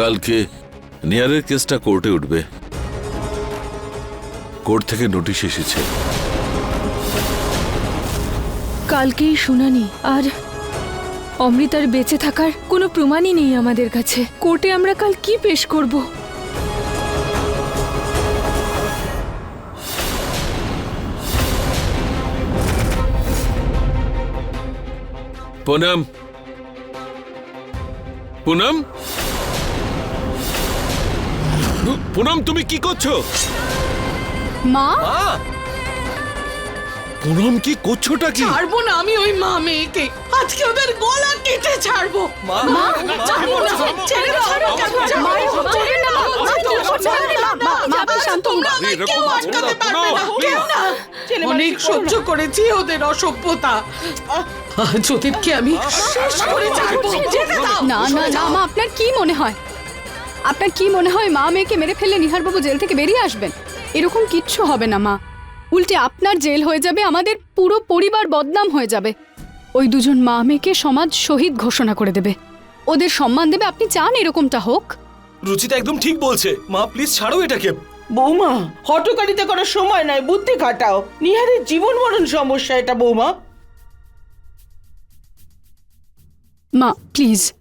কালকে নিয়ারের কেসটা কোর্টে উঠবে। কোর্ট থেকে নোটিশ এসেছে। কালকেই শুনানি আর অমৃতার বেঁচে থাকার কোনো প্রমাণই নেই আমাদের কাছে। কোর্টে আমরা কাল কি পেশ করব? পুনম? পুনম? পুনম তুমি কি করছ মা পুনম কি করছোটা কি ছাড়বো না আমি ওই মা মেয়েকে আজকে ওদের গলা কেটে ছাড়বো মা ছাড়বো না ছেড়ে দাও, ছাড়ো, ছাড়ো, ছেড়ে দাও, ছেড়ে দাও, তোমরা আমায় কেউ আটকাতে পারবে না, কেউ না। অনেক সহ্য করেছি ওদের অসভ্যতা আজ ওদেরকে আমি শেষ করে ছাড়বো না না না মা আপনার কি মনে হয় আপনার কি মনে হয় মা মেয়েকে মেরে ফেললে নিহারবাবু জেল থেকে বেরিয়ে আসবেন? এরকম কিচ্ছু হবে না মা। উল্টে আপনার জেল হয়ে যাবে আমাদের পুরো পরিবার বদনাম হয়ে যাবে। ওই দুজন মা মেয়েকে সমাজ শহীদ ঘোষণা করে দেবে। ওদের সম্মান দেবে আপনি চান এরকমটা হোক? রুচিতা একদম ঠিক বলছে। মা প্লিজ ছাড়ো এটাকে। বৌমা হটকারিতা করার সময় নাই বুদ্ধি খাটাও। নিহারের জীবন মরণ সমস্যা এটা বৌমা। মা প্লিজ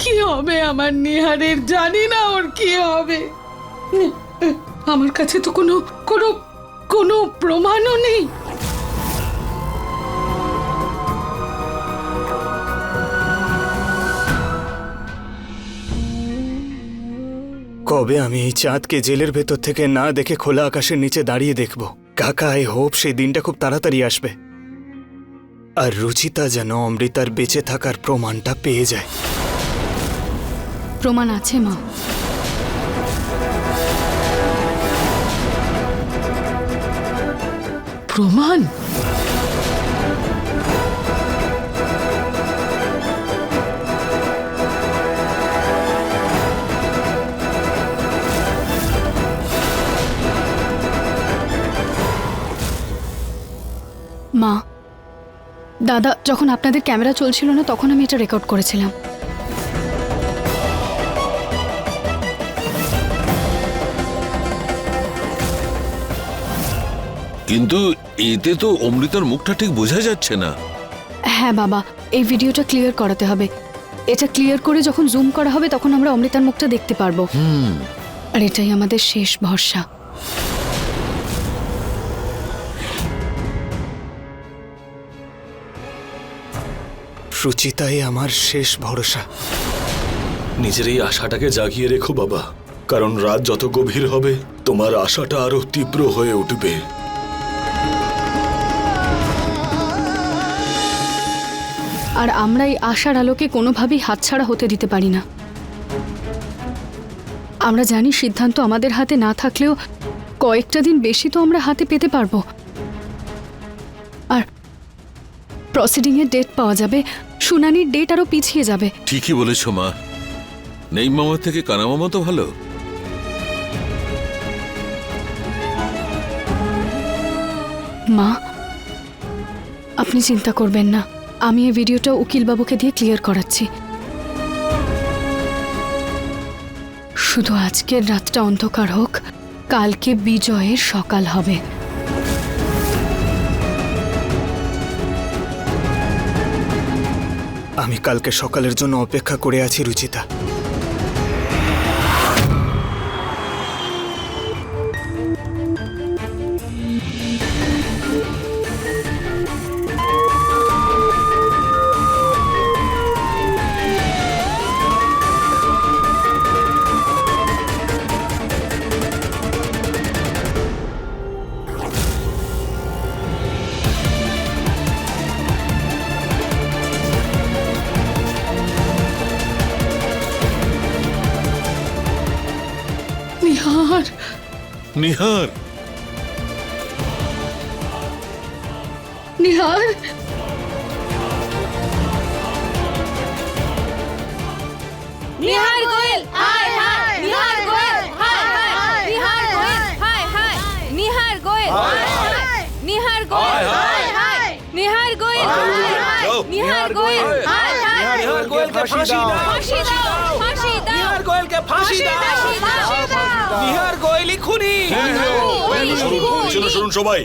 কি হবে আমার নিহারের? জানি না ওর কি হবে। আমার কাছে তো কোনো কোনো কোনো প্রমাণও নেই। কবে আমি এই চাঁদকে জেলের ভেতর থেকে না দেখে খোলা আকাশের নিচে দাঁড়িয়ে দেখব? কাকা, আই হোপ সেই দিনটা খুব তাড়াতাড়ি আসবে। আর রুচিতা যেন অমৃতার বেঁচে থাকার প্রমাণটা পেয়ে যায়। প্রমাণ আছে মা। প্রমাণ? মা দাদা যখন আপনাদের ক্যামেরা চলছিল না তখন আমি এটা রেকর্ড করেছিলাম। কিন্তু এতে তো অমৃতার মুখটা ঠিক বোঝা যাচ্ছে না। হ্যাঁ বাবা এই ভিডিওটা ক্লিয়ার করাতে হবে। এটা ক্লিয়ার করে যখন জুম করা হবে তখন আমরা অমৃতার মুখটা দেখতে পারব। আর এটাই আমাদের শেষ ভরসা। রুচিতাই আমার শেষ ভরসা। নিজের এই আশাটাকে জাগিয়ে রেখো বাবা। কারণ রাত যত গভীর হবে তোমার আশাটা আরও তীব্র হয়ে উঠবে। আর আমরা এই আশার আলোকে কোনোভাবেই হাতছাড়া হতে দিতে পারি না। আমরা জানি সিদ্ধান্ত আমাদের হাতে না থাকলেও কয়েকটা দিন বেশি তো আমরা হাতে পেতে পারব। আর প্রসিডিংয়ের ডেট পাওয়া যাবে শুনানির ডেট আরও পিছিয়ে যাবে। ঠিকই বলেছ মা। নেই মামা থেকে কানা মামা তো ভালো। মা আপনি চিন্তা করবেন না। আমি এই ভিডিওটা উকিলবাবুকে দিয়ে ক্লিয়ার করাচ্ছি। শুধু আজকের রাতটা অন্ধকার হোক কালকে বিজয়ের সকাল হবে। আমি কালকে সকালের জন্য অপেক্ষা করে আছি রুচিতা। নিহার। নিহার? নিহার গোয়েল হাই হাই। নিহার গোয়েল হাই হাই। নিহার গোয়েল হাই হাই। নিহার গোয়েল হাই হাই নিহার গোয়েল হাই হাই। নিহার গোয়েল হাই হাই গোয়েল নিহার গোয়েলকে ফাঁসি দাও। ফাঁসি দাও ফাঁসি দাও। নিহার গোয়েলকে ফাঁসি দাও। ফাঁসি দাও। নিহার গোয়েলই খুনি। পিছনে শুনুন সবাই।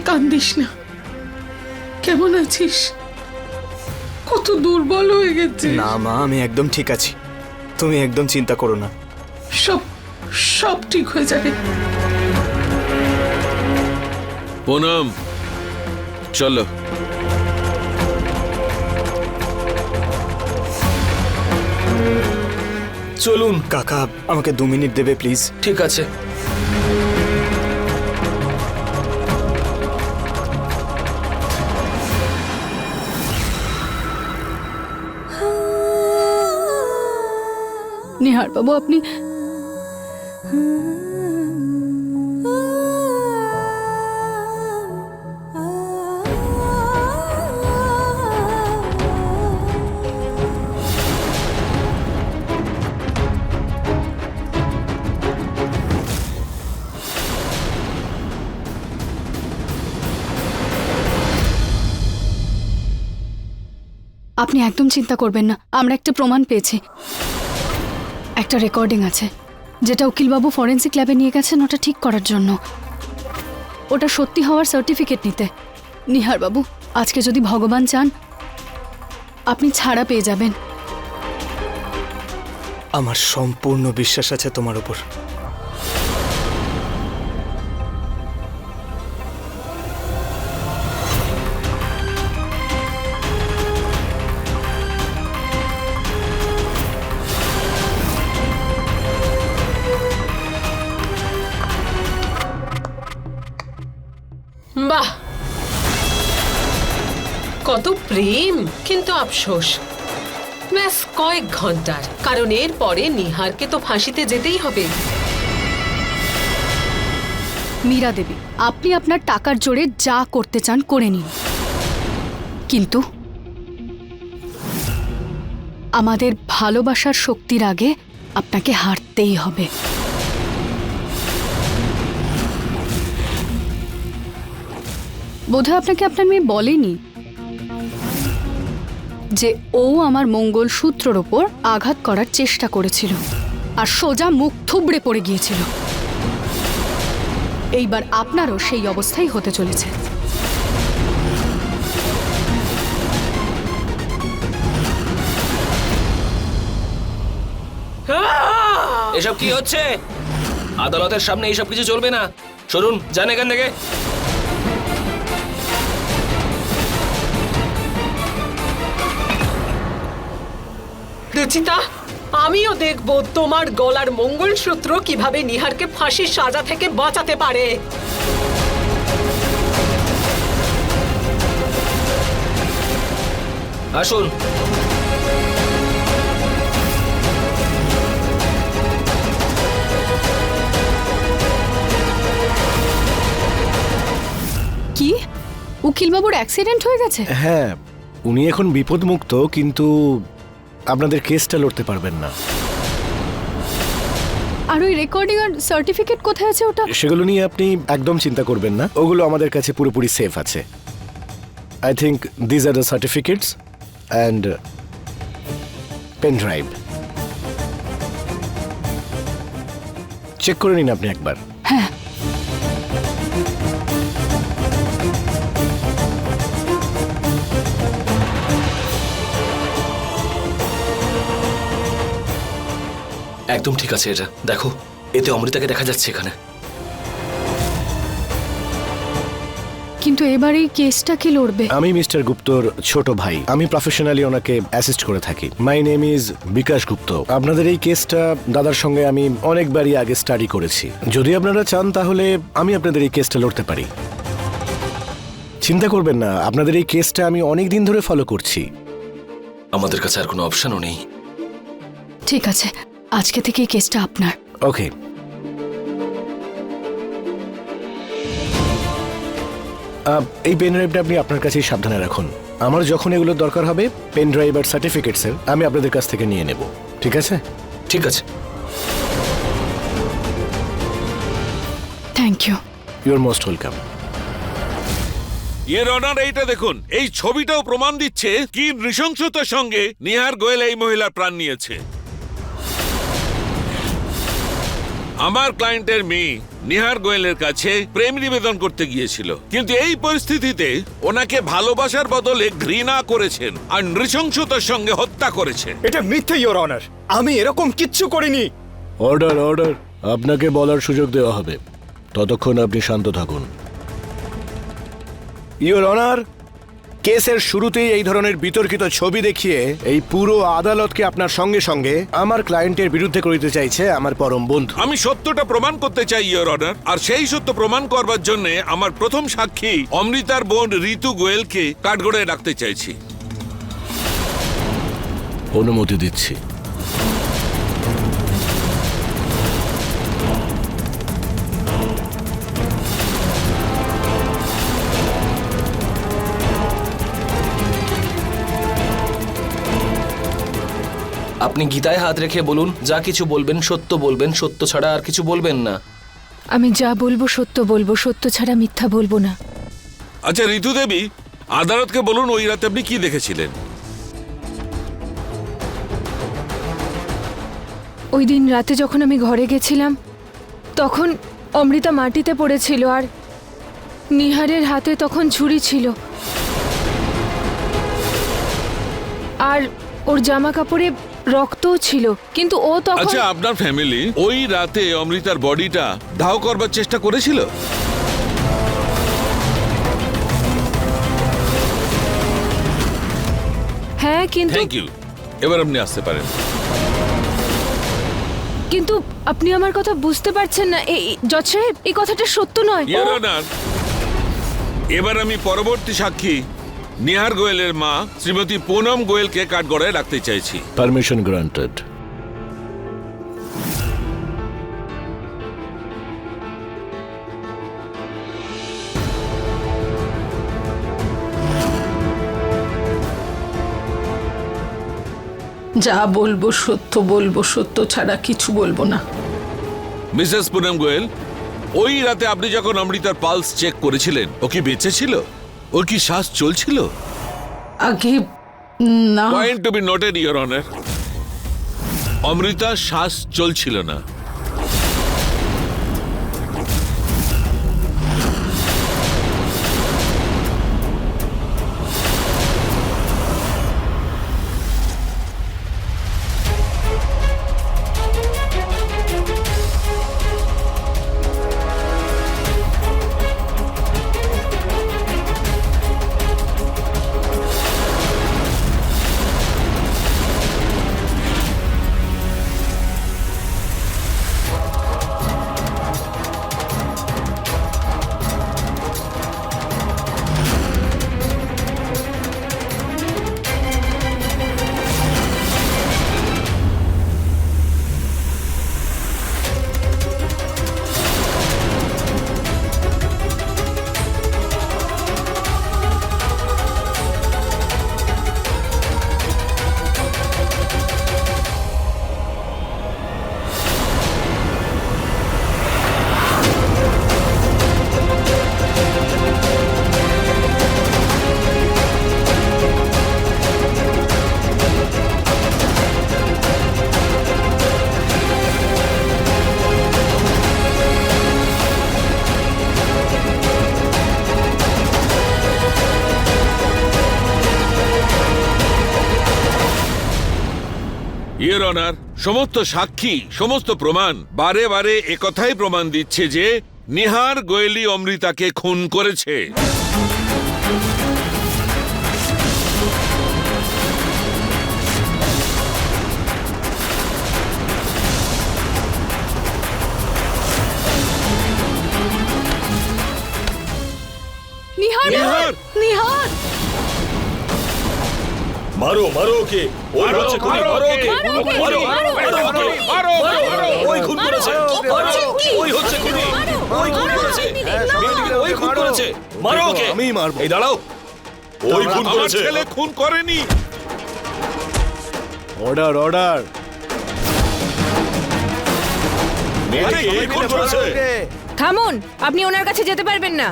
কান্দিস না। কেমন আছিস? কত দুর্বল হয়ে গেছে না মা আমি একদম ঠিক আছি। তুমি একদম চিন্তা করো না। সব সব ঠিক হয়ে যাবে। পুনম চলো। চলুন কাকা আমাকে দু মিনিট দেবে প্লিজ। ঠিক আছে। নিহার বাবু আপনি আপনি একদম চিন্তা করবেন না আমরা একটা প্রমাণ পেয়েছি। একটা রেকর্ডিং আছে, যেটা উকিলবাবু ফরেন্সিক ল্যাবে নিয়ে গেছেন ওটা ঠিক করার জন্য। ওটা সত্যি হওয়ার সার্টিফিকেট নিতে। নিহার বাবু, আজকে যদি ভগবান চান, আপনি ছাড়া পেয়ে যাবেন। আমার সম্পূর্ণ বিশ্বাস আছে তোমার উপর। প্রেম? কিন্তু আফসোস। ব্যাস, কয়েক ঘণ্টার। কারণ এর পরে নিহারকে তো ফাঁসিতে যেতেই হবে। মীরা দেবী, আপনি আপনার টাকার জোরে যা করতে চান করে নিন। কিন্তু আমাদের ভালোবাসার শক্তির আগে আপনাকে হারতেই হবে। বোধহয় আপনাকে আপনার মেয়ে বলেনি। যে ও আমার মঙ্গল সূত্রর ওপর আঘাত করার চেষ্টা করেছিল আর সোজা মুখ থুবড়ে পড়ে গিয়েছিল। এইবার আপনারও সেই অবস্থাই হতে চলেছে। এসব কি হচ্ছে? আদালতের সামনে এইসব কিছু চলবে না। সরুন, যান এখান থেকে। রুচিতা আমিও দেখব তোমার গলার মঙ্গলসূত্র কীভাবে নিহারকে ফাঁসির সাজা থেকে বাঁচাতে পারে। আসুন। কি? উকিলবাবুর অ্যাক্সিডেন্ট হয়ে গেছে? হ্যাঁ উনি এখন বিপদমুক্ত কিন্তু আপনাদের কেসটা লড়তে পারবেন না। আর ওই রেকর্ডিং আর সার্টিফিকেট কোথায় আছে ওটা? সেগুলো নিয়ে আপনি একদম চিন্তা করবেন না। ওগুলো আমাদের কাছে পুরোপুরি সেফ আছে। I think these are the certificates and pen drive check করে নিন আপনি একবার। হ্যাঁ। একদম ঠিক আছে এটা। দেখো এতে অমৃতাকে দেখা যাচ্ছে এখানে। কিন্তু এবার এই কেসটা কি লড়বে? আমি মিস্টার গুপ্তর ছোট ভাই। আমি প্রফেশনালি ওনাকে অ্যাসিস্ট করে থাকি। My name is Bikash Gupta. আপনাদের এই কেসটা দাদার সঙ্গে আমি অনেকবারই আগে স্টাডি করেছি। যদি আপনারা চান তাহলে আমি আপনাদের এই কেসটা লড়তে পারি। চিন্তা করবেন না আপনাদের এই কেসটা আমি অনেক দিন ধরে ফলো করছি। আমাদের কাছে আর কোনো অপশনও নেই। ঠিক আছে। আজকে থেকে এই কেসটা আপনার। ওকে। এই পেন ড্রাইভটা আপনি আপনার কাছেই সাবধানে রাখুন। আমার যখন এগুলোর দরকার হবে পেন ড্রাইভ আর সার্টিফিকেটসের আমি আপনাদের কাছ থেকে নিয়ে নেব। ঠিক আছে? ঠিক আছে। Thank you your most welcome your honour এইটা দেখুন। এই ছবিটাও প্রমাণ দিচ্ছে কি নৃশংসতার সঙ্গে নিহার গোয়েল এই মহিলার প্রাণ নিয়েছে। আমার ক্লায়েন্টের মেয়ে নিহার গোয়েলের কাছে প্রেম নিবেদন করতে গিয়েছিল। কিন্তু এই পরিস্থিতিতে ওনাকে ভালোবাসার বদলে ঘৃণা করেছেন আর নৃশংসতার সঙ্গে হত্যা করেছে এটা মিথ্যে ইওর অনার আমি এরকম কিচ্ছু করিনি। অর্ডার অর্ডার আপনাকে বলার সুযোগ দেওয়া হবে। ততক্ষণ আপনি শান্ত থাকুন। ইওর অনার কেসের শুরুতেই এই ধরনের বিতর্কিত ছবি দেখিয়ে এই পুরো আদালতকে আপনার সঙ্গে সঙ্গে আমার ক্লায়েন্টের বিরুদ্ধে করিতে চাইছে আমার পরম বন্ধু। আমি সত্যটা প্রমাণ করতে চাই ইয়োর অর্ডার আর সেই সত্য প্রমাণ করবার জন্য আমার প্রথম সাক্ষী অমৃতার বোন ঋতু গোয়েলকে কাঠগড়ায় রাখতে চাইছি। অনুমতি দিচ্ছি। আপনি গীতায় হাত রেখে বলুন যা কিছু বলবেন সত্য বলবেন সত্য ছাড়া আর কিছু বলবেন না। আমি যা বলব সত্য বলব সত্য ছাড়া মিথ্যা বলব না। আচ্ছা ঋতু দেবী আদালতকে বলুন ওই রাতে আপনি কি দেখেছিলেন? ওই দিন রাতে যখন আমি ঘরে গেছিলাম তখন অমৃতা মাটিতে পড়েছিল আর নিহারের হাতে তখন ছুরি ছিল। আর ওর জামা কাপড়ে রক্তও ছিল কিন্তু ও তখন আচ্ছা আপনার ফ্যামিলি ওই রাতে অমৃতার বডিটা দাহ করবার চেষ্টা করেছিল? হ্যাঁ কিন্তু থ্যাংক ইউ এবার আপনি আসতে পারেন। কিন্তু আপনি আমার কথা বুঝতে পারছেন না। এই জজ সাহেব এই কথাটা সত্য নয়। ইয়োর ও- অনার এবার আমি পরবর্তী সাক্ষী নিহার গোয়েলের মা শ্রীমতী পুনম গোয়েলকে কাঠগড়ায় রাখতে চাইছি। পারমিশন গ্রান্টেড যা বলব সত্য বলব সত্য ছাড়া কিছু বলব না। মিসেস পুনম গোয়েল ওই রাতে আপনি যখন অমৃতার পালস চেক করেছিলেন ও কি বেঁচে ছিল? ওর কি শ্বাস চলছিল? আগে না। Point to be noted your honour Amrita শ্বাস চলছিল না। সমস্ত সাক্ষী সমস্ত প্রমাণ বারে বারে একথাই প্রমাণ দিচ্ছে যে নিহার গোয়েলি অমৃতাকে খুন করেছে। নিহার! নিহার! নিহার! মারো মারো ওকে ওই হচ্ছে খুনি মারো ওকে, মারো, মারো মারো, মারো ওকে মারো, মারো, ওই খুন করেছে ওই হচ্ছে খুনি ওই খুন করেছে ওই খুন করেছে মারো ওকে আমি মারবো। এই দাঁড়াও ওই খুন করেছে ছেলে খুন করেনি অর্ডার অর্ডার মেয়েটিকে এই খুন করেছে থামুন আপনি ওনার কাছে যেতে পারবেন না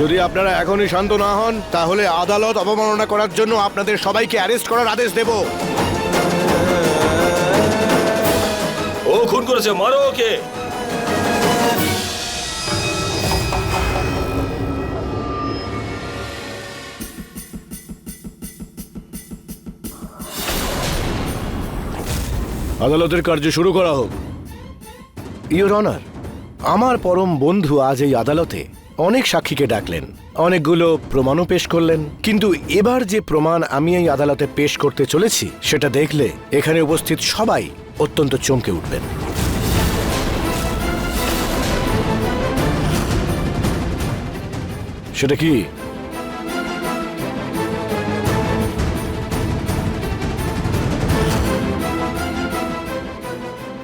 যদি আপনারা এখনই শান্ত না হন তাহলে আদালত অবমাননা করার জন্য আপনাদের সবাইকে অ্যারেস্ট করার আদেশ দেব। ও খুন করেছে মারো ওকে। আদালতের কার্য শুরু করা হোক। ইউর অনার আমার পরম বন্ধু আজ এই আদালতে। অনেক সাক্ষীকে ডাকলেন, অনেকগুলো প্রমাণও পেশ করলেন। কিন্তু এবার যে প্রমাণ আমি এই আদালতে পেশ করতে চলেছি, সেটা দেখলে এখানে উপস্থিত সবাই অত্যন্ত চমকে উঠবেন। সেটা কি?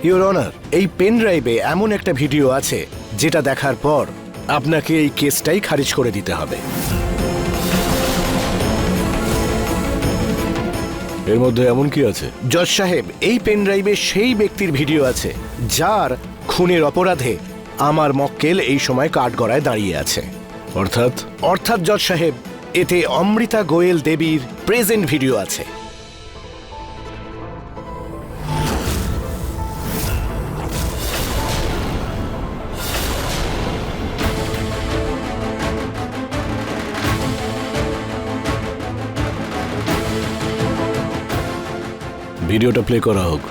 ইউর অনার এই পেন ড্রাইভে এমন একটা ভিডিও আছে, যেটা দেখার পর আপনাকে এই কেসটাই খারিজ করে দিতে হবে। এর মধ্যে এমন কি আছে? জজ সাহেব এই পেন ড্রাইভে সেই ব্যক্তির ভিডিও আছে যার খুনের অপরাধে আমার মক্কেল এই সময় কাঠগড়ায় দাঁড়িয়ে আছে। অর্থাৎ? অর্থাৎ জজ সাহেব এতে অমৃতা গোয়েল দেবীর প্রেজেন্ট ভিডিও আছে। ভিডিওটা প্লে করা হোক।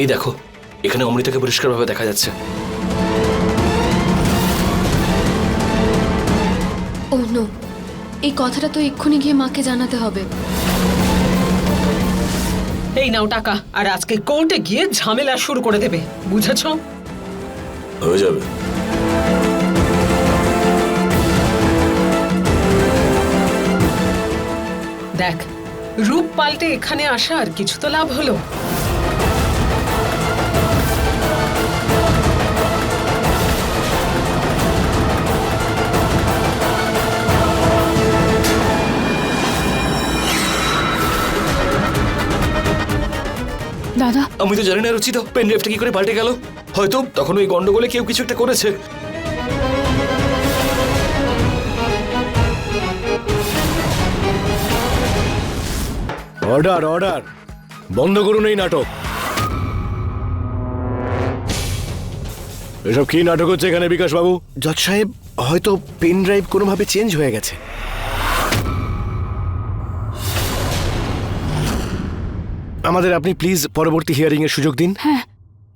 এই দেখো এখানে অমৃতাকে পরিষ্কারভাবে দেখা যাচ্ছে। ও নো এই কথাটা তো এক্ষুনি গিয়ে মাকে জানাতে হবে। এই নাও টাকা আর আজকে কোর্টে গিয়ে ঝামেলা শুরু করে দেবে বুঝেছ? হয়ে যাবে। দেখ রূপ পাল্টে এখানে আসার কিছু তো লাভ হলো। দাদা। আমি তো জানি না রুচিত। পেন ড্রাইভটা কি করে পাল্টে গেল? হয়তো তখন ওই গন্ডগোলে কেউ কিছু একটা করেছে। Order order. বন্ধ করুন এই নাটক। এসব কি নাটক হচ্ছে এখানে বিকাশ বাবু জজ সাহেব হয়তো পেন ড্রাইভ কোনোভাবে চেঞ্জ হয়ে গেছে। আমাদের আপনি প্লিজ পরবর্তী হিয়ারিং এর সুযোগ দিন। হ্যাঁ।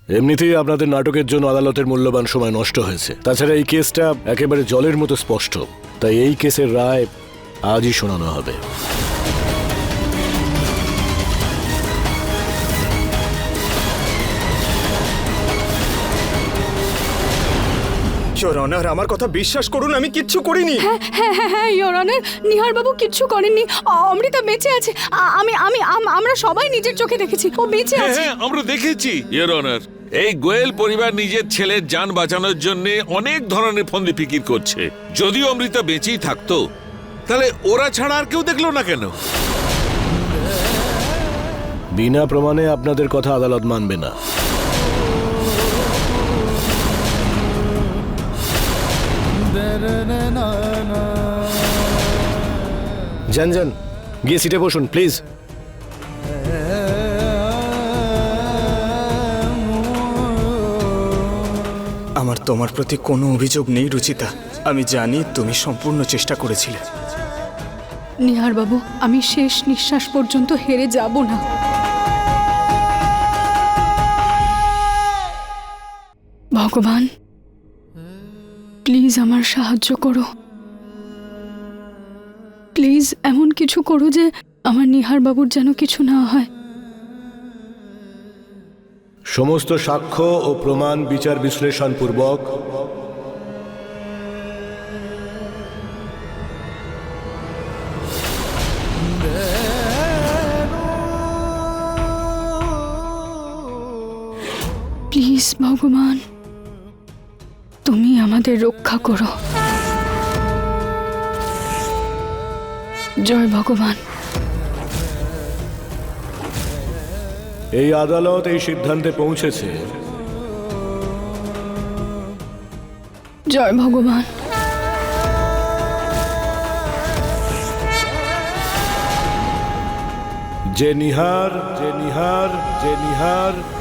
এমনিতেই আপনাদের নাটকের জন্য আদালতের মূল্যবান সময় নষ্ট হয়েছে। তাছাড়া এই কেসটা একেবারে জলের মতো স্পষ্ট। তাই এই কেসের রায় আজই শোনানো হবে। ইয়োর অনার আমার কথা বিশ্বাস করুন আমি কিচ্ছু করিনি। হ্যাঁ হ্যাঁ হ্যাঁ ইয়োর অনার নিহার বাবু কিচ্ছু করেননি। অমৃতা বেঁচে আছে। আমি আমি আমরা সবাই নিজের চোখে দেখেছি। ও বেঁচে হ্যাঁ আছে। হ্যাঁ আমরা দেখেছি ইয়ের অনার এই গোয়েল পরিবার নিজের ছেলের যান বাঁচানোর জন্য অনেক ধরনের ফন্দি ফিকির করছে। যদি অমৃতা বেঁচেই থাকতো তাহলে ওরা ছাড়া আর কেউ দেখল না কেন? বিনা প্রমাণে আপনাদের কথা আদালত মানবে না। যান যান গিয়ে সিটে বসুন প্লিজ আমার তোমার প্রতি কোনো অভিযোগ নেই রুচিতা। আমি জানি তুমি সম্পূর্ণ চেষ্টা করেছিলে। নিহার বাবু আমি শেষ নিঃশ্বাস পর্যন্ত হেরে যাব না। ভগবান প্লিজ আমার সাহায্য করো। প্লিজ এমন কিছু করো যে আমার নিহার বাবুর যেন কিছু না হয়। সমস্ত সাক্ষ্য ও প্রমাণ বিচার বিশ্লেষণ পূর্বক প্লিজ ভগবান তুমি আমাদের রক্ষা করো। জয় ভগবান। এই আদালত এই সিদ্ধান্তে পৌঁছেছে। জয় ভগবান। যে নিহার যে নিহার যে নিহার।